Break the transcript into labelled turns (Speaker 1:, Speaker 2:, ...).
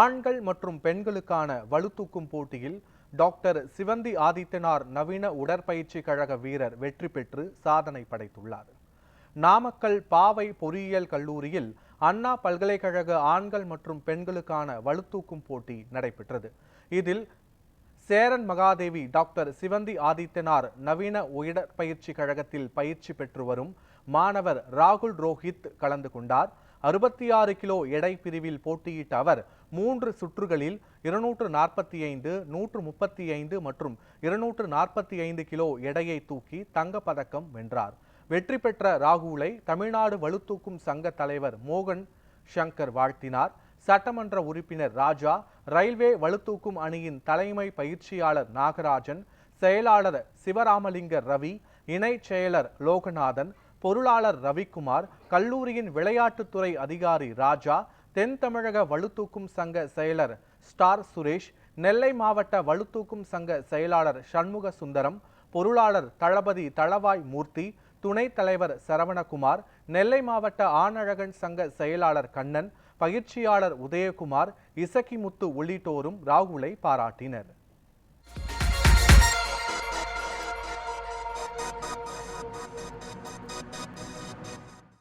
Speaker 1: ஆண்கள் மற்றும் பெண்களுக்கான வலுத்தூக்கும் போட்டியில் டாக்டர் சிவந்தி ஆதித்தனார் நவீன உடற்பயிற்சி கழக வீரர் வெற்றி பெற்று சாதனை படைத்துள்ளார். நாமக்கல் பாவை பொறியியல் கல்லூரியில் அண்ணா பல்கலைக்கழக ஆண்கள் மற்றும் பெண்களுக்கான வலுத்தூக்கும் போட்டி நடைபெற்றது. இதில் சேரன் மகாதேவி டாக்டர் சிவந்தி ஆதித்தனார் நவீன உடற்பயிற்சி கழகத்தில் பயிற்சி பெற்று வரும் மாணவர் ராகுல் ரோஹித் கலந்து கொண்டார். அறுபத்தி ஆறு கிலோ எடை பிரிவில் போட்டியிட்ட அவர் மூன்று சுற்றுகளில் இருநூற்று நாற்பத்தி ஐந்து நூற்று முப்பத்தி ஐந்து மற்றும் இருநூற்று நாற்பத்தி ஐந்து கிலோ எடையை தூக்கி தங்கப்பதக்கம் வென்றார். வெற்றி பெற்ற ராகுலை தமிழ்நாடு வலுத்தூக்கும் சங்க தலைவர் மோகன் சங்கர் வாழ்த்தினார். சட்டமன்ற உறுப்பினர் ராஜா ரயில்வே வலுத்தூக்கும் அணியின் தலைமை பயிற்சியாளர் நாகராஜன் செயலாளர் சிவராமலிங்க ரவி இணை செயலர் லோகநாதன் பொருளாளர் ரவிக்குமார் கல்லூரியின் விளையாட்டுத்துறை அதிகாரி ராஜா தென் தமிழக வலுத்தூக்கும் சங்க செயலர் ஸ்டார் சுரேஷ் நெல்லை மாவட்ட வலுத்தூக்கும் சங்க செயலாளர் சண்முக சுந்தரம் பொருளாளர் தளபதி தளவாய் மூர்த்தி துணைத் தலைவர் சரவணகுமார் நெல்லை மாவட்ட ஆணழகன் சங்க செயலாளர் கண்ணன் பயிற்சியாளர் உதயகுமார் இசக்கிமுத்து உள்ளிட்டோரும் ராகுலை பாராட்டினர்.